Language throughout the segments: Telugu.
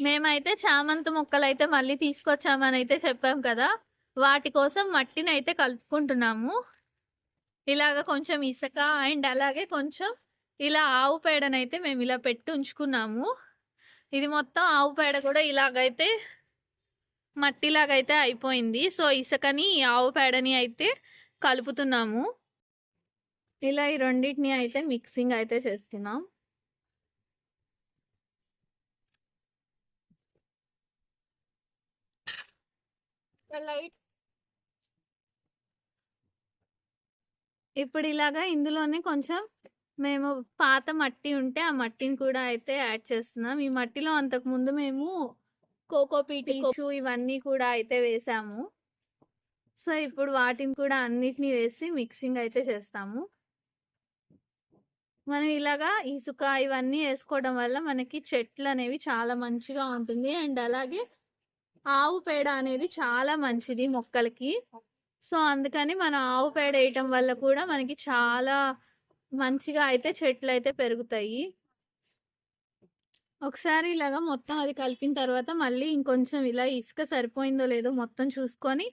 మేమైతే చామంతి మొక్కలు అయితే మళ్ళీ తీసుకొచ్చామని అయితే చెప్పాం కదా. వాటి కోసం మట్టిని అయితే కలుపుకుంటున్నాము. ఇలాగ కొంచెం ఇసుక అండ్ అలాగే కొంచెం ఇలా ఆవు పేడనైతే మేము ఇలా పెట్టి ఉంచుకున్నాము. ఇది మొత్తం ఆవు పేడ కూడా ఇలాగైతే మట్టిలాగైతే అయిపోయింది. సో ఇసుకని ఆవు పేడని అయితే కలుపుతున్నాము. ఇలా ఈ రెండింటిని అయితే మిక్సింగ్ అయితే చేస్తున్నాం. లైట్. ఇప్పుడు ఇలాగా ఇందులోనే కొంచెం మేము పాత మట్టి ఉంటే ఆ మట్టిని కూడా అయితే యాడ్ చేస్తున్నాం. ఈ మట్టిలో అంతకు ముందు మేము కోకోపీట్ ఇష్యూ ఇవన్నీ కూడా అయితే వేసాము. సో ఇప్పుడు వాటిని కూడా అన్నిటిని వేసి మిక్సింగ్ అయితే చేస్తాము. మనం ఇలాగా ఇసుక ఇవన్నీ వేసుకోవడం వల్ల మనకి చెట్లు అనేవి చాలా మంచిగా ఉంటుంది. అండ్ అలాగే ఆవు పేడ అనేది చాలా మంచిది మొక్కలకి. సో అందుకని మనం ఆవు పేడ వేయటం వల్ల కూడా మనకి చాలా మంచిగా అయితే చెట్లు అయితే పెరుగుతాయి. ఒకసారి ఇలాగా మొత్తం అది కలిపిన తర్వాత మళ్ళీ ఇంకొంచెం ఇలా ఇసుక సరిపోయిందో లేదో మొత్తం చూసుకొని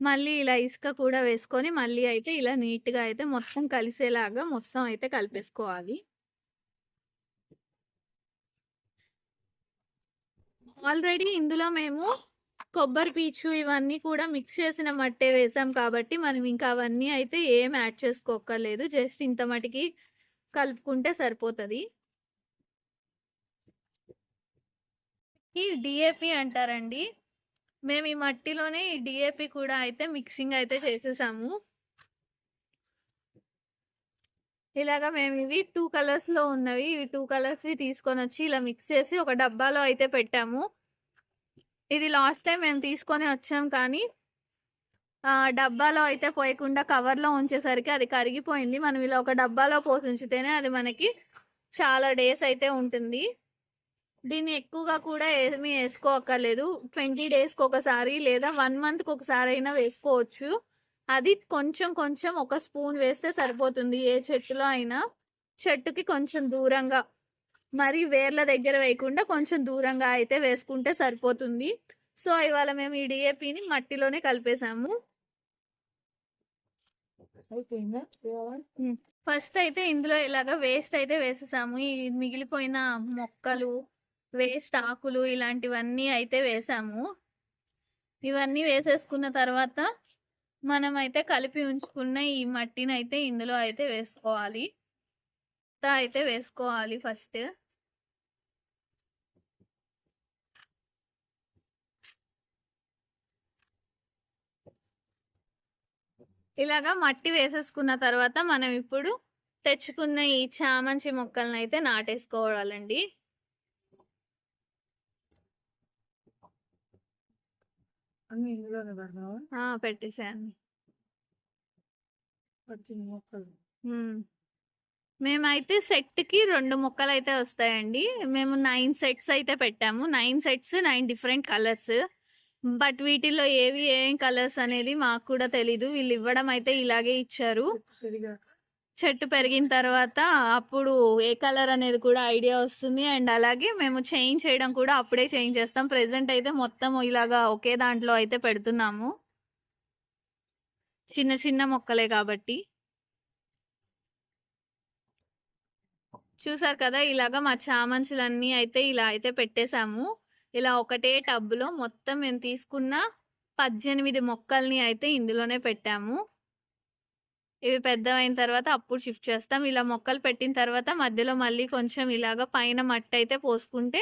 మళ్ళీ ఇలా ఇసుక కూడా వేసుకొని మళ్ళీ అయితే ఇలా నీట్గా అయితే మొత్తం కలిసేలాగా మొత్తం అయితే కలిపేసుకోవాలి. ఆల్రెడీ ఇందులో మేము కొబ్బరి పీచు ఇవన్నీ కూడా మిక్స్ చేసిన మట్టే వేసాం కాబట్టి మనం ఇంకా అవన్నీ అయితే ఏం యాడ్ చేసుకోకర్లేదు జస్ట్ ఇంత మటుకి కలుపుకుంటే సరిపోతుంది. ఈ డిఏపి అంటారండి. మేము ఈ మట్టిలోనే ఈ డిఏపి కూడా అయితే మిక్సింగ్ అయితే చేసేసాము. ఇలాగా మేము ఇవి టూ కలర్స్లో ఉన్నవి ఇవి టూ కలర్స్వి తీసుకొని వచ్చి ఇలా మిక్స్ చేసి ఒక డబ్బాలో అయితే పెట్టాము. ఇది లాస్ట్ టైం మేము తీసుకొని వచ్చాం కానీ డబ్బాలో అయితే పోయకుండా కవర్లో ఉంచేసరికి అది కరిగిపోయింది. మనం ఇలా ఒక డబ్బాలో పోసి ఉంచితేనే అది మనకి చాలా డేస్ అయితే ఉంటుంది. దీన్ని ఎక్కువగా కూడా ఏమీ వేసుకోక్కర్లేదు. ట్వంటీ డేస్కి ఒకసారి లేదా వన్ మంత్కి ఒకసారి అయినా వేసుకోవచ్చు. అది కొంచెం కొంచెం ఒక స్పూన్ వేస్తే సరిపోతుంది. ఏ చెట్టులో అయినా చెట్టుకి కొంచెం దూరంగా. మరి వేర్ల దగ్గర వేయకుండా కొంచెం దూరంగా అయితే వేసుకుంటే సరిపోతుంది. సో ఇవాళ మేము ఈ డిఏపిని మట్టిలోనే కలిపేసాము ఫస్ట్ అయితే ఇందులో ఇలాగ వేస్ట్ అయితే వేసేసాము. ఈ మిగిలిపోయిన మొక్కలు వేస్ట్ ఆకులు ఇలాంటివన్నీ అయితే వేసాము. ఇవన్నీ వేసేసుకున్న తర్వాత మనం అయితే కలిపి ఉంచుకున్న ఈ మట్టిని అయితే ఇందులో అయితే వేసుకోవాలి. అయితే వేసుకోవాలి ఫస్ట్. ఇలాగా మట్టి వేసేసుకున్న తర్వాత మనం ఇప్పుడు తెచ్చుకున్న ఈ చామంచి మొక్కలను అయితే నాటేసుకోవాలండి. మేమైతే సెట్కి రెండు మొక్కలు. అయితే వస్తాయండి. మేము నైన్ సెట్స్ అయితే పెట్టాము. Nine sets nine different colours. But వీటిలో ఏవి ఏం కలర్స్ అనేది మాకు కూడా తెలీదు. వీళ్ళు ఇవ్వడం అయితే ఇలాగే ఇచ్చారు. చెట్టు పెరిగిన తర్వాత అప్పుడు ఏ కలర్ అనేది కూడా ఐడియా వస్తుంది. అండ్ అలాగే మేము చేంజ్ చేయడం కూడా అప్పుడే చేంజ్ చేస్తాం. ప్రెసెంట్ అయితే మొత్తం ఇలాగా ఒకే దాంట్లో అయితే పెడుతున్నాము. చిన్న చిన్న మొక్కలే కాబట్టి. చూసారు కదా ఇలాగా మా చామంచులన్నీ అయితే ఇలా అయితే పెట్టేశాము. ఇలా ఒకటే టబ్లో మొత్తం మేము తీసుకున్న పద్దెనిమిది మొక్కల్ని అయితే ఇందులోనే పెట్టాము. ఇవి పెద్దవైన తర్వాత అప్పుడు షిఫ్ట్ చేస్తాం. ఇలా మొక్కలు పెట్టిన తర్వాత మధ్యలో మళ్ళీ కొంచెం ఇలాగ పైన మట్టి అయితే పోసుకుంటే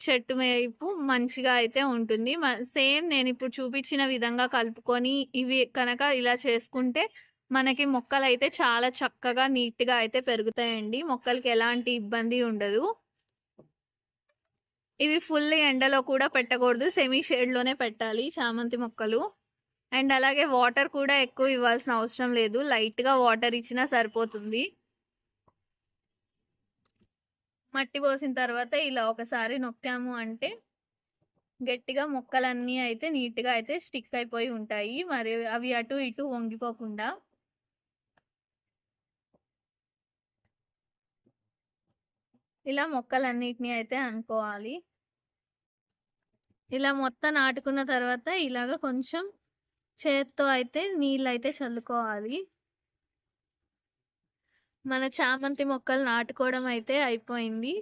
చెట్టు వైపు మంచిగా అయితే ఉంటుంది. సేమ్ నేను ఇప్పుడు చూపించిన విధంగా కలుపుకొని ఇవి కనుక ఇలా చేసుకుంటే మనకి మొక్కలు అయితే చాలా చక్కగా నీట్గా అయితే పెరుగుతాయండి. మొక్కలకి ఎలాంటి ఇబ్బంది ఉండదు. ఇవి ఫుల్ ఎండలో కూడా పెట్టకూడదు సెమీ షేడ్లోనే పెట్టాలి చామంతి మొక్కలు. అండ్ అలాగే వాటర్ కూడా ఎక్కువ ఇవ్వాల్సిన అవసరం లేదు లైట్గా వాటర్ ఇచ్చినా సరిపోతుంది. మట్టి పోసిన తర్వాత ఇలా ఒకసారి నొక్కాము అంటే గట్టిగా మొక్కలన్నీ అయితే నీట్గా అయితే స్టిక్ అయిపోయి ఉంటాయి మరి అవి అటు ఇటు వంగిపోకుండా. ఇలా మొక్కలన్నిటిని అయితే అనుకోవాలి. ఇలా మొత్తం నాటుకున్న తర్వాత ఇలాగ కొంచెం చేత్తో అయితే నీళ్ళు అయితే చల్లుకోవాలి. మన చామంతి మొక్కలు నాటుకోవడం అయితే అయిపోయింది.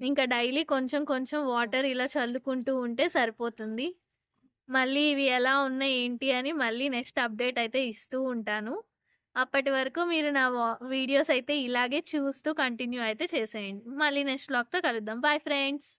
ఇంకా డైలీ కొంచెం కొంచెం వాటర్ ఇలా చల్లుకుంటూ ఉంటే సరిపోతుంది. మళ్ళీ ఇవి ఎలా ఉన్నాయి ఏంటి అని మళ్ళీ నెక్స్ట్ అప్డేట్ అయితే ఇస్తూ ఉంటాను. అప్పటి వరకు మీరు నా వా వీడియోస్ అయితే ఇలాగే చూస్తూ కంటిన్యూ అయితే చేసేయండి. మళ్ళీ నెక్స్ట్ బ్లాగ్తో కలుద్దాం. Bye friends.